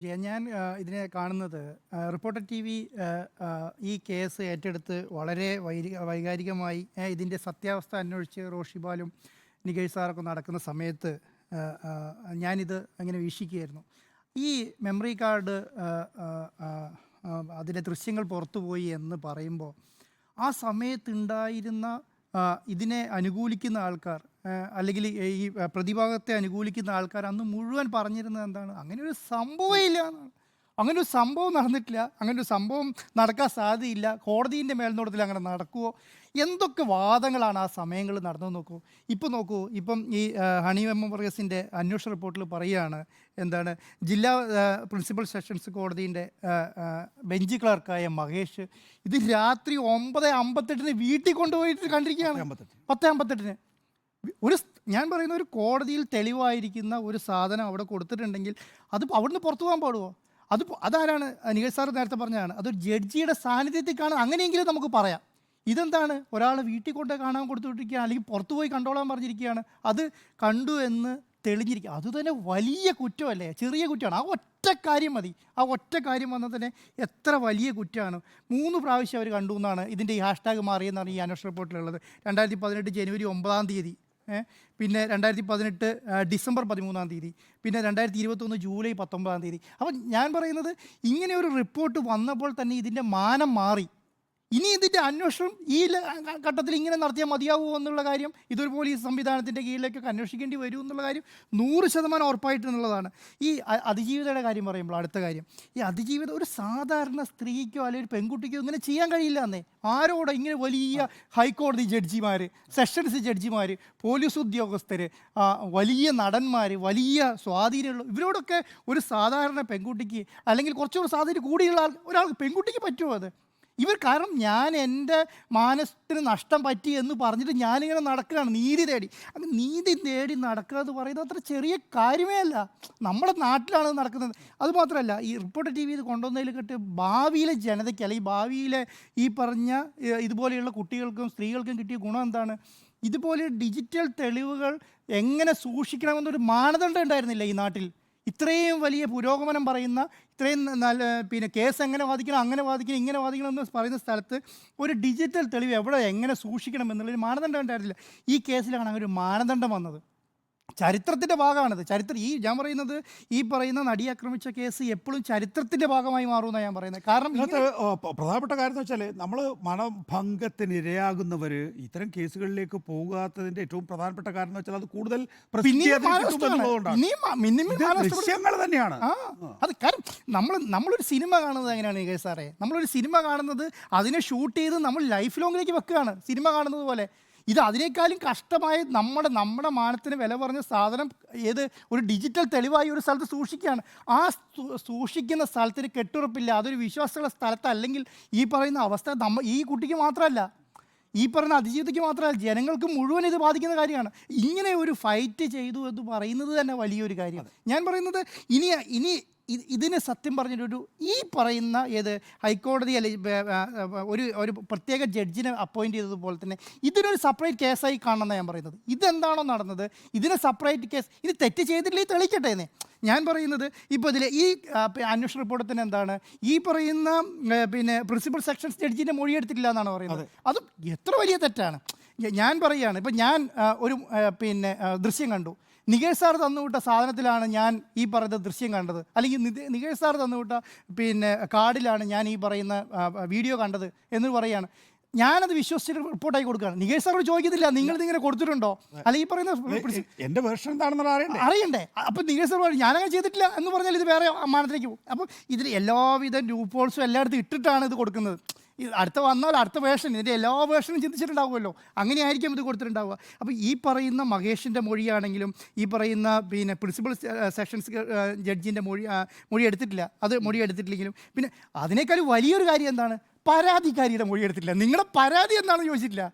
ഞാൻ ഇതിനെ കാണുന്നത് റിപ്പോർട്ടർ ടി വി ഈ കേസ് ഏറ്റെടുത്ത് വളരെ വൈകാരികമായി ഇതിന്റെ സത്യാവസ്ഥ അന്വേഷിച്ച് റോഷിബാലും നികേഷ് സാറൊക്കെ നടക്കുന്ന സമയത്ത് ഞാനിത് അങ്ങനെ വീക്ഷിക്കുകയായിരുന്നു. ഈ മെമ്മറി കാർഡ് അതിലെ ദൃശ്യങ്ങൾ പുറത്തുപോയി എന്ന് പറയുമ്പോൾ ആ സമയത്തുണ്ടായിരുന്ന ഇതിനെ അനുകൂലിക്കുന്ന ആൾക്കാർ അല്ലെങ്കിൽ ഈ പ്രതിഭാഗത്തെ അനുകൂലിക്കുന്ന ആൾക്കാർ അന്ന് മുഴുവൻ പറഞ്ഞിരുന്നത് എന്താണ്? അങ്ങനെ ഒരു സംഭവം ഇല്ല എന്നാണ്. അങ്ങനെ ഒരു സംഭവം നടന്നിട്ടില്ല. അങ്ങനെ ഒരു സംഭവം നടക്കാൻ സാധ്യതയില്ല. കോടതിന്റെ മേൽനോട്ടത്തിൽ അങ്ങനെ നടക്കുമോ എന്തൊക്കെ വാദങ്ങളാണ് ആ സമയങ്ങളിൽ നടന്നു നോക്കൂ. ഇപ്പം നോക്കൂ ഇപ്പം ഈ ഹണി എം മെമ്മോറിയസിന്റെ അന്വേഷണ റിപ്പോർട്ടിൽ പറയുകയാണ് എന്താണ് ജില്ലാ പ്രിൻസിപ്പൽ സെഷൻസ് കോടതിന്റെ ബെഞ്ച് ക്ലർക്കായ മഹേഷ് ഇത് രാത്രി ഒമ്പത് അമ്പത്തെട്ടിന് വീട്ടിൽ കൊണ്ടുപോയിട്ട് കണ്ടിരിക്കുകയാണ്. പത്ത് അമ്പത്തെട്ടിന്. ഒരു ഞാൻ പറയുന്ന ഒരു കോടതിയിൽ തെളിവായിരിക്കുന്ന ഒരു സാധനം അവിടെ കൊടുത്തിട്ടുണ്ടെങ്കിൽ അത് അവിടുന്ന് പുറത്തു പോകാൻ പാടുമോ അത് അതാരാണ്? നികേഷ് സാർ നേരത്തെ പറഞ്ഞതാണ്. അതൊരു ജഡ്ജിയുടെ സാന്നിധ്യത്തിൽ കാണാൻ അങ്ങനെയെങ്കിലും നമുക്ക് പറയാം. ഇതെന്താണ്? ഒരാൾ വീട്ടിൽ കൊണ്ട് കാണാൻ കൊടുത്തുകൊണ്ടിരിക്കുകയാണ് അല്ലെങ്കിൽ പുറത്തു പോയി കണ്ടോളാൻ പറഞ്ഞിരിക്കുകയാണ്. അത് കണ്ടു എന്ന് തെളിഞ്ഞിരിക്കുക. അത് തന്നെ വലിയ കുറ്റമല്ലേ? ചെറിയ കുറ്റമാണ്. ആ ഒറ്റ കാര്യം മതി. ആ ഒറ്റ കാര്യം വന്നാൽ തന്നെ എത്ര വലിയ കുറ്റമാണ്. മൂന്ന് പ്രാവശ്യം അവർ കണ്ടു എന്നാണ് ഇതിന്റെ ഈ ഹാഷ്ടാഗ് മാറിയെന്നാണ് ഈ അന്വേഷണ റിപ്പോർട്ടിലുള്ളത്. രണ്ടായിരത്തി പതിനെട്ട് ജനുവരി ഒമ്പതാം തീയതി. പിന്നെ രണ്ടായിരത്തി പതിനെട്ട് ഡിസംബർ പതിമൂന്നാം തീയതി പിന്നെ രണ്ടായിരത്തി ഇരുപത്തൊന്ന് ജൂലൈ പത്തൊമ്പതാം തീയതി. അപ്പം ഞാൻ പറയുന്നത് ഇങ്ങനെ ഒരു റിപ്പോർട്ട് വന്നപ്പോൾ തന്നെ ഇതിന്റെ മാനം മാറി. ഇനി ഇതിന്റെ അന്വേഷണം ഈ ഘട്ടത്തിൽ ഇങ്ങനെ നടത്തിയാൽ മതിയാവുമോ എന്നുള്ള കാര്യം ഇതൊരു പോലീസ് സംവിധാനത്തിന്റെ കീഴിലേക്കൊക്കെ അന്വേഷിക്കേണ്ടി വരും എന്നുള്ള കാര്യം നൂറ് ശതമാനം ഉറപ്പായിട്ടുള്ളതാണ് ഈ അതിജീവിതയുടെ കാര്യം പറയുമ്പോൾ അടുത്ത കാര്യം. ഈ അതിജീവിതം ഒരു സാധാരണ സ്ത്രീക്കോ അല്ലെങ്കിൽ ഒരു പെൺകുട്ടിക്കോ ഇങ്ങനെ ചെയ്യാൻ കഴിയില്ല എന്നേ. ആരോടോ ഇങ്ങനെ വലിയ ഹൈക്കോടതി ജഡ്ജിമാർ സെഷൻസ് ജഡ്ജിമാർ പോലീസ് ഉദ്യോഗസ്ഥർ വലിയ നടന്മാർ വലിയ സ്വാധീനമുള്ള ഇവരോടൊക്കെ ഒരു സാധാരണ പെൺകുട്ടിക്ക് അല്ലെങ്കിൽ കുറച്ചുകൂടി സ്വാധീനം കൂടിയുള്ള ആൾ ഒരാൾക്ക് പെൺകുട്ടിക്ക് പറ്റുമോ അത്? ഇവർ കാരണം ഞാൻ എന്റെ മാനസത്തിന് നഷ്ടം പറ്റി എന്ന് പറഞ്ഞിട്ട് ഞാനിങ്ങനെ നടക്കുകയാണ്. നീതി തേടി. അത് നീതി തേടി നടക്കുക എന്ന് പറയുന്നത് അത്ര ചെറിയ കാര്യമേ അല്ല. നമ്മുടെ നാട്ടിലാണ് നടക്കുന്നത്. അതുമാത്രമല്ല ഈ റിപ്പോർട്ടർ ടി വി ഇത് കൊണ്ടുവന്നതിൽ കിട്ട് ഭാവിയിലെ ജനതയ്ക്ക് അല്ലെങ്കിൽ ഭാവിയിലെ ഈ പറഞ്ഞ ഇതുപോലെയുള്ള കുട്ടികൾക്കും സ്ത്രീകൾക്കും കിട്ടിയ ഗുണം എന്താണ്? ഇതുപോലെ ഡിജിറ്റൽ തെളിവുകൾ എങ്ങനെ സൂക്ഷിക്കണമെന്നൊരു മാനദണ്ഡം ഉണ്ടായിരുന്നില്ല ഈ നാട്ടിൽ. ഇത്രയും വലിയ പുരോഗമനം പറയുന്ന ഇത്രയും നല്ല പിന്നെ കേസ് എങ്ങനെ വാദിക്കണം അങ്ങനെ വാദിക്കണം ഇങ്ങനെ വാദിക്കണം എന്ന് പറയുന്ന സ്ഥലത്ത് ഒരു ഡിജിറ്റൽ തെളിവ് എവിടെ എങ്ങനെ സൂക്ഷിക്കണം എന്നുള്ളൊരു മാനദണ്ഡം ഉണ്ടായിരുന്നില്ല ഈ കേസിലാണ് അങ്ങനെ ഒരു മാനദണ്ഡം വന്നത്. ചരിത്രത്തിന്റെ ഭാഗമാണിത്. ചരിത്രം ഈ ഞാൻ പറയുന്നത് ഈ പറയുന്ന നടി ആക്രമിച്ച കേസ് എപ്പോഴും ചരിത്രത്തിന്റെ ഭാഗമായി മാറുമെന്നാണ് ഞാൻ പറയുന്നത്. കാരണം ഇന്നത്തെ പ്രധാനപ്പെട്ട കാര്യം എന്ന് വെച്ചാൽ നമ്മൾ മണഭംഗത്തിന് ഇരയാകുന്നവർ ഇത്തരം കേസുകളിലേക്ക് പോകാത്തതിന്റെ ഏറ്റവും പ്രധാനപ്പെട്ട കാര്യം എന്ന് വെച്ചാൽ അത് കൂടുതൽ. ദൃശ്യങ്ങൾ തന്നെയാണ്. അത് കാരണം നമ്മൾ നമ്മളൊരു സിനിമ കാണുന്നത് എങ്ങനെയാണ് കെ സാറേ? നമ്മളൊരു സിനിമ കാണുന്നത് അതിനെ ഷൂട്ട് ചെയ്ത് നമ്മൾ ലൈഫ് ലോങ്ങിലേക്ക് വെക്കുകയാണ്. സിനിമ കാണുന്നത് പോലെ. ഇത് അതിനേക്കാളും കഷ്ടമായ നമ്മുടെ നമ്മുടെ മാനത്തിന് വില പറഞ്ഞ സാധനം ഏത് ഒരു ഡിജിറ്റൽ തെളിവായി ഒരു സ്ഥലത്ത് സൂക്ഷിക്കുകയാണ്. ആ സൂക്ഷിക്കുന്ന സ്ഥലത്തിന് കെട്ടുറപ്പില്ല. അതൊരു വിശ്വാസമുള്ള സ്ഥലത്തല്ലെങ്കിൽ ഈ പറയുന്ന അവസ്ഥ നമ്മ ഈ കുട്ടിക്ക് മാത്രമല്ല. ഈ പറഞ്ഞ അതിജീവിതയ്ക്ക് മാത്രമല്ല. ജനങ്ങൾക്ക് മുഴുവൻ ഇത് ബാധിക്കുന്ന കാര്യമാണ്. ഇങ്ങനെ ഒരു ഫൈറ്റ് ചെയ്തു എന്ന് പറയുന്നത് തന്നെ വലിയൊരു കാര്യമാണ്. ഞാൻ പറയുന്നത് ഇനി ഇനി ഇതിന് സത്യം പറഞ്ഞിട്ടൊരു ഈ പറയുന്ന ഏത് ഹൈക്കോടതി അല്ലെങ്കിൽ ഒരു ഒരു പ്രത്യേക ജഡ്ജിനെ അപ്പോയിന്റ് ചെയ്തതുപോലെ തന്നെ ഇതിനൊരു സെപ്പറേറ്റ് കേസായി കാണണമെന്നാണ് ഞാൻ പറയുന്നത്. ഇതെന്താണോ നടന്നത്? ഇതിന് സെപ്പറേറ്റ് കേസ് ഇത് തെറ്റ് ചെയ്തിട്ടില്ലേ? തെളിക്കട്ടെ എന്നേ. ഞാൻ പറയുന്നത് ഇപ്പോൾ ഇതിൽ ഈ അന്വേഷണ റിപ്പോർട്ടിൽ തന്നെ എന്താണ്? ഈ പറയുന്ന പിന്നെ പ്രിൻസിപ്പൽ സെക്ഷൻസ് ജഡ്ജിന്റെ മൊഴിയെടുത്തിട്ടില്ല എന്നാണ് പറയുന്നത്. അതും. എത്ര വലിയ തെറ്റാണ്. ഞാൻ പറയുകയാണ്. ഇപ്പം ഞാൻ ഒരു പിന്നെ ദൃശ്യം കണ്ടു. നികേഷ് സാർ തന്നുവിട്ട സാധനത്തിലാണ് ഞാൻ ഈ പറയുന്ന ദൃശ്യം കണ്ടത്. അല്ലെങ്കിൽ നികേഷ് സാർ തന്നുവിട്ട പിന്നെ കാർഡിലാണ് ഞാൻ ഈ പറയുന്ന വീഡിയോ കണ്ടത് എന്ന് പറയുകയാണ്. ഞാനത് വിശ്വസിച്ചിട്ട് റിപ്പോർട്ടായി കൊടുക്കുകയാണ്. നികേഷ് സാറോട് ചോദിക്കത്തില്ല നിങ്ങൾ ഇതിങ്ങനെ കൊടുത്തിട്ടുണ്ടോ? അല്ല ഈ പറയുന്ന എന്റെ വേർഷൻ എന്താണെന്ന് അറിയണ്ടേ? അറിയണ്ടേ? അപ്പൊ നികേഷ് സാർ ഞാനങ്ങനെ ചെയ്തിട്ടില്ല എന്ന് പറഞ്ഞാൽ ഇത് വേറെ മാനത്തിലേക്ക് പോകും. അപ്പം ഇതിൽ എല്ലാവിധ ലൂപ്പോൾസും എല്ലായിടത്തും ഇട്ടിട്ടാണ് ഇത് കൊടുക്കുന്നത്. അടുത്ത വന്നാൽ അടുത്ത വേഷൻ ഇതിന്റെ എല്ലാ വേഷനും ചിന്തിച്ചിട്ടുണ്ടാവുമല്ലോ. അങ്ങനെയായിരിക്കും ഇത് കൊടുത്തിട്ടുണ്ടാവുക. അപ്പോൾ ഈ പറയുന്ന മഹേഷിന്റെ മൊഴിയാണെങ്കിലും ഈ പറയുന്ന പിന്നെ പ്രിൻസിപ്പൽ സെഷൻസ് ജഡ്ജിന്റെ മൊഴി മൊഴി എടുത്തിട്ടില്ല. അത് മൊഴി എടുത്തിട്ടില്ലെങ്കിലും. പിന്നെ അതിനേക്കാൾ വലിയൊരു കാര്യം എന്താണ്? പരാതിക്കാരിയുടെ മൊഴി എടുത്തിട്ടില്ല. നിങ്ങളുടെ പരാതി എന്താണെന്ന് ചോദിച്ചിട്ടില്ല.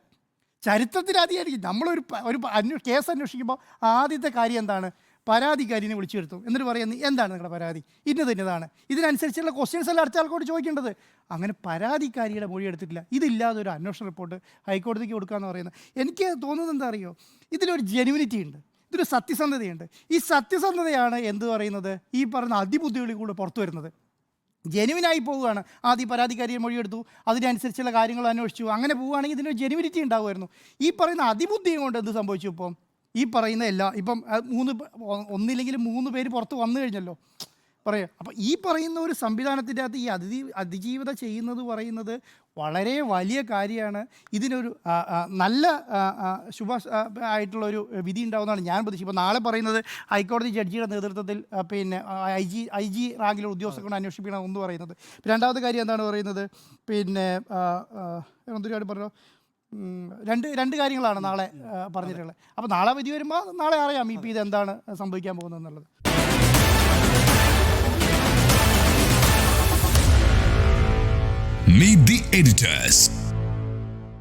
ചരിത്രത്തിൽ ആദ്യമായിരിക്കും നമ്മളൊരു ഒരു കേസ് അന്വേഷിക്കുമ്പോൾ ആദ്യത്തെ കാര്യം എന്താണ്? പരാതിക്കാരിനെ വിളിച്ചു വരുത്തും എന്നിട്ട് പറയുന്നത് എന്താണ് നിങ്ങളുടെ പരാതി? ഇന്നത് ഇന്നതാണ്. ഇതിനനുസരിച്ചുള്ള ക്വസ്റ്റ്യൻസ് എല്ലാം അടുത്ത ആൾക്കോട് ചോദിക്കേണ്ടത്? അങ്ങനെ പരാതിക്കാരിയുടെ മൊഴി എടുത്തിട്ടില്ല. ഇതില്ലാതെ ഒരു അന്വേഷണ റിപ്പോർട്ട് ഹൈക്കോടതിക്ക് കൊടുക്കാമെന്ന് പറയുന്നത് എനിക്ക് തോന്നുന്നത് എന്താ അറിയോ? ഇതിലൊരു ജെനുവിനിറ്റി ഉണ്ട്. ഇതൊരു സത്യസന്ധതയുണ്ട്. ഈ സത്യസന്ധതയാണ് എന്ത് പറയുന്നത്? ഈ പറയുന്ന അതിബുദ്ധികളിൽ കൂടെ പുറത്തു വരുന്നത്. ജെനുവിനായി പോവുകയാണ്. ആദ്യം പരാതിക്കാരിയെ മൊഴിയെടുത്തു അതിനനുസരിച്ചുള്ള കാര്യങ്ങൾ അന്വേഷിച്ചു. അങ്ങനെ പോവുകയാണെങ്കിൽ ഇതിനൊരു ജെനുവിനിറ്റി ഉണ്ടാവുമായിരുന്നു. ഈ പറയുന്ന അതിബുദ്ധിയും കൊണ്ട് എന്ത് സംഭവിച്ചു ഇപ്പം? ഈ പറയുന്ന എല്ലാ ഇപ്പം മൂന്ന് ഒന്നില്ലെങ്കിൽ മൂന്ന് പേര് പുറത്ത് വന്നു കഴിഞ്ഞല്ലോ. പറയാം അപ്പം ഈ പറയുന്ന ഒരു സംവിധാനത്തിന്റെ അകത്ത് ഈ അതിജീ അതിജീവിത ചെയ്യുന്നത് പറയുന്നത് വളരെ വലിയ കാര്യമാണ്. ഇതിനൊരു നല്ല ശുഭ ആയിട്ടുള്ളൊരു വിധി ഉണ്ടാവുന്നതാണ് ഞാൻ പ്രതീക്ഷിച്ചത് ഇപ്പോൾ നാളെ പറയുന്നത് ഹൈക്കോടതി ജഡ്ജിയുടെ നേതൃത്വത്തിൽ പിന്നെ ഐ ജി ഐ ജി റാങ്കിലെ ഉദ്യോഗസ്ഥരെ കൊണ്ട് അന്വേഷിക്കണം എന്ന് പറയുന്നത്. രണ്ടാമത്തെ കാര്യം എന്താണ് പറയുന്നത്? പിന്നെ എന്തൊരു പറഞ്ഞു? രണ്ട് രണ്ട് കാര്യങ്ങളാണ് നാളെ പറഞ്ഞിട്ടുള്ളത് അപ്പോൾ നാളെ വിധി വരുമ്പോൾ നാളെ അറിയാം ഇപ്പം ഇത് എന്താണ് സംഭവിക്കാൻ പോകുന്നത് എന്നുള്ളത് Meet the editors.